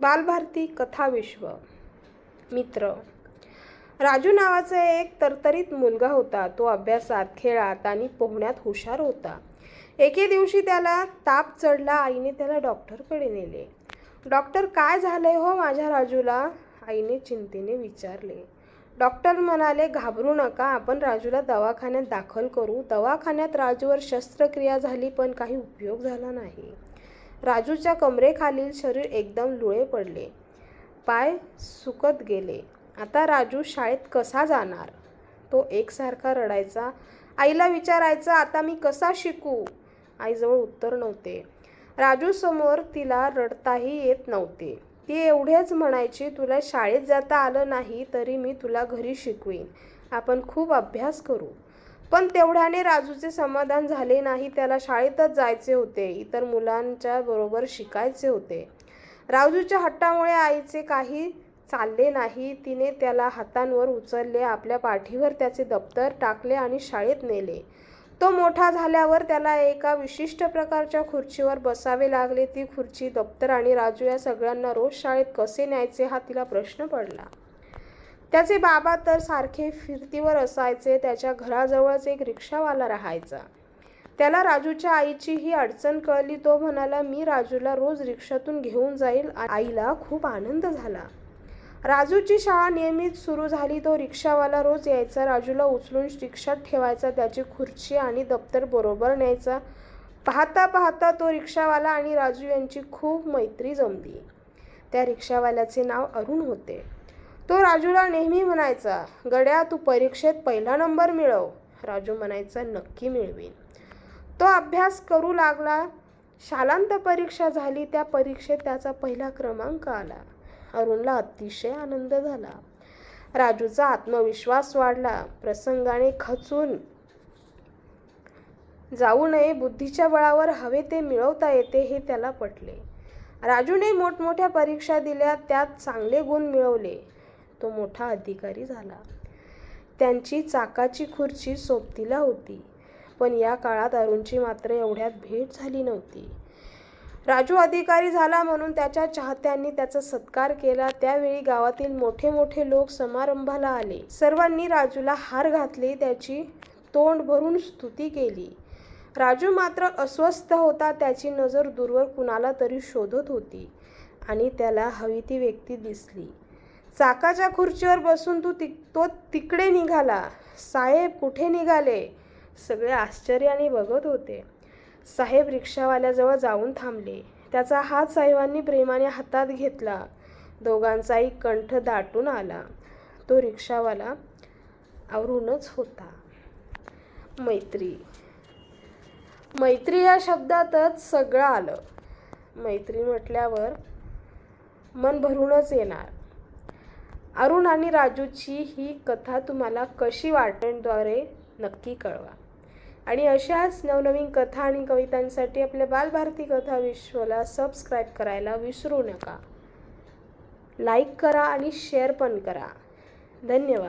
बालभारती कथाविश्व मित्र राजू नावाचा एक तरतरीत मुलगा होता. तो अभ्यासात खेळात आणि पोहण्यात हुशार होता. एके दिवशी त्याला ताप चढला. आईने त्याला डॉक्टरकडे नेले. डॉक्टर काय झालंय हो माझ्या राजूला? आईने चिंतेने विचारले. डॉक्टर म्हणाले घाबरू नका. आपण राजूला दवाखान्यात दाखल करू. दवाखान्यात राजूवर शस्त्रक्रिया झाली पण काही उपयोग झाला नाही. राजूच्या कमरेखालील शरीर एकदम लुळे पडले. पाय सुकत गेले. आता राजू शाळेत कसा जाणार? तो एकसारखा रडायचा. आईला विचारायचा आता मी कसा शिकू? आईजवळ उत्तर नव्हते. राजूसमोर तिला रडताही येत नव्हते. ती एवढेच म्हणायची तुला शाळेत जाता आलं नाही तरी मी तुला घरी शिकवीन. आपण खूप अभ्यास करू. पण तेवढ्याने राजूचे समाधान झाले नाही. त्याला शाळेतच जायचे होते. इतर मुलांच्या बरोबर शिकायचे होते. राजूच्या हट्टामुळे आईचे काही चालले नाही. तिने त्याला हातांवर उचलले आपल्या पाठीवर त्याचे दप्तर टाकले आणि शाळेत नेले. तो मोठा झाल्यावर त्याला एका विशिष्ट प्रकारच्या खुर्चीवर बसावे लागले. ती खुर्ची दप्तर आणि राजू या सगळ्यांना रोज शाळेत कसे न्यायचे हा तिला प्रश्न पडला. त्याचे बाबा तर सारखे फिरतीवर असायचे त्याच्या घराजवळच एक रिक्षावाला राहायचा. त्याला राजूच्या आईची ही अडचण कळली तो म्हणाला मी राजूला रोज रिक्षातून घेऊन जाईल आईला खूप आनंद झाला. राजूची शाळा नियमित सुरू झाली तो रिक्षावाला रोज यायचा राजूला उचलून रिक्षात ठेवायचा त्याची खुर्ची आणि दप्तर बरोबर न्यायचा. पाहता पाहता तो रिक्षावाला आणि राजू यांची खूप मैत्री जमली. त्या रिक्षावाल्याचे नाव अरुण होते. तो राजूला नेहमी म्हणायचा गड्या तू परीक्षेत पहिला नंबर मिळव. राजू म्हणायचा नक्की मिळवीन. तो अभ्यास करू लागला. शालांत परीक्षा झाली. त्या परीक्षेत त्याचा पहिला क्रमांक आला. अरुणला अतिशय आनंद झाला. राजूचा आत्मविश्वास वाढला. प्रसंगाने खचून जाऊ नये बुद्धीच्या बळावर हवे ते मिळवता येते हे त्याला पटले. राजूने मोठमोठ्या परीक्षा दिल्या. त्यात चांगले गुण मिळवले. तो मोठा अधिकारी झाला. त्यांची चाकाची खुर्ची सोबतीला होती पण या काळात अरुणची मात्र एवढ्यात भेट झाली नव्हती. राजू अधिकारी झाला म्हणून त्याच्या चाहत्यांनी त्याचा सत्कार केला. त्यावेळी गावातील मोठे मोठे लोक समारंभाला आले. सर्वांनी राजूला हार घातले त्याची तोंड भरून स्तुती केली. राजू मात्र अस्वस्थ होता त्याची नजर दूरवर कुणाला तरी शोधत होती आणि त्याला हवी ती व्यक्ती दिसली. चाकाच्या खुर्चीवर बसून तू तिक तो तिकडे निघाला. साहेब कुठे निघाले? सगळे आश्चर्याने बघत होते. साहेब रिक्षावाल्याजवळ जाऊन थांबले. त्याचा हात साहेबांनी प्रेमाने हातात घेतला. दोघांचाही कंठ दाटून आला. तो रिक्षावाला आवरूनच होता. मैत्री. मैत्री या शब्दातच सगळं आलं. मैत्री म्हटल्यावर मन भरूनच येणार. अरुण आणि राजूची ही कथा तुम्हाला कशी वाटणद्वारे नक्की कळवा. आणि अशाच नवनवीन कथा आणि कवितांसाठी आपल्या बालभारती कथा विश्वला सबस्क्राईब करायला विसरू नका. लाईक करा आणि शेअर पण करा. धन्यवाद.